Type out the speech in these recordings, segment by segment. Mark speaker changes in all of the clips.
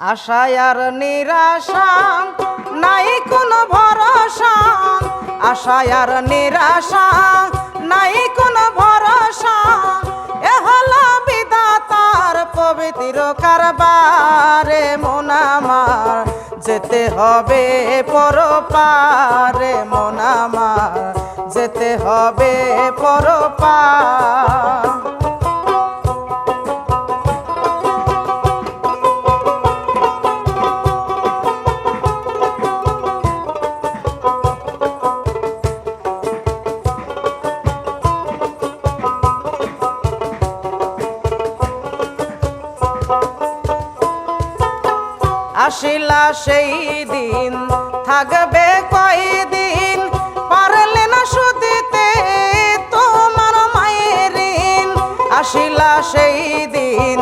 Speaker 1: আশায় আর নিরাশা নাই কোনো ভরসা। আশায় আর নিরাশা নাই কোনো ভরসা। এ হলো বিধাতার পবিত্র কারবারে মোনামার যেতে হবে পরপারে মোনামার যেতে হবে পরপার আসিলা সেই দিন থাকবে কয়দিন পারলে না শুধিতে তোমার মায়ের। আসিলা সেই দিন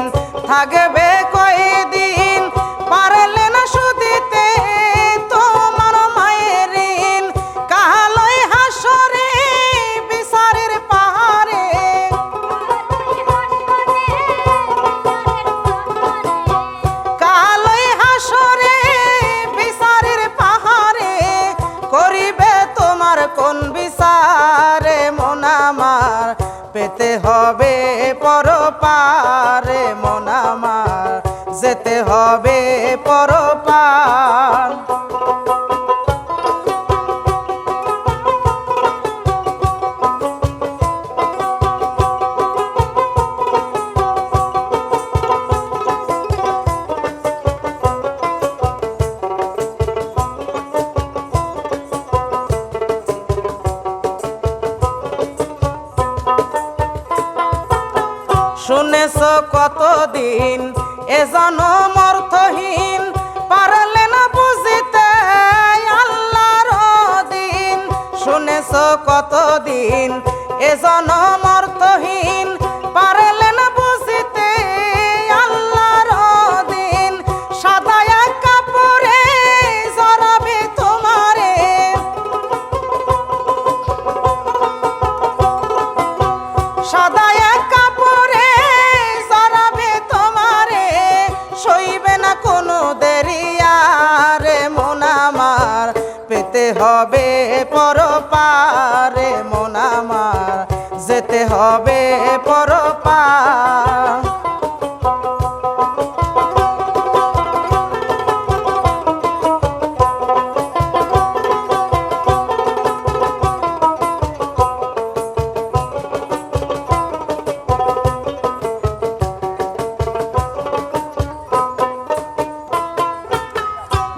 Speaker 1: থাকবে যেতে হবে পরপার শুনেছ কতদিন আল্লাহর দিন শুনেছ কতদিন এজন অর্থহীন হবে পরপারে মোনামার যেতে হবে পরপার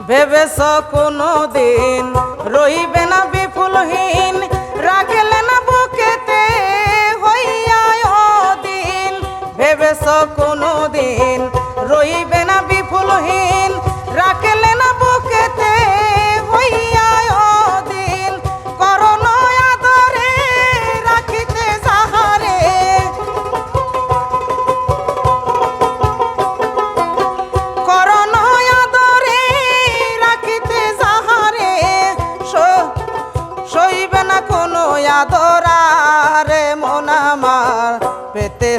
Speaker 1: ভেবেছ কোনো দিন রইবে না বিপুলহীন রাখলে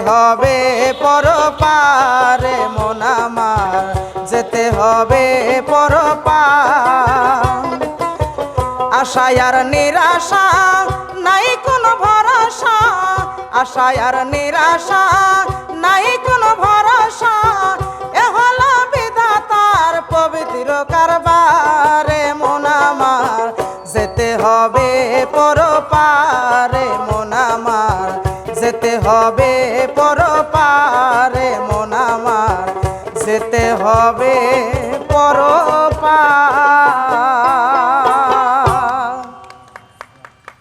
Speaker 1: হবে পরপারে মনামার যেতে হবে পরপার। আশায় আর নিরাশা নাই কোনো ভরসা। আশায় আর নিরাশা নাই কোনো ভরসা। এ হলো বিধাতার পবিত্র কারবারে মোনামার যেতে হবে পরপারে মোনামার যেতে হবে যেতে হবে পরপা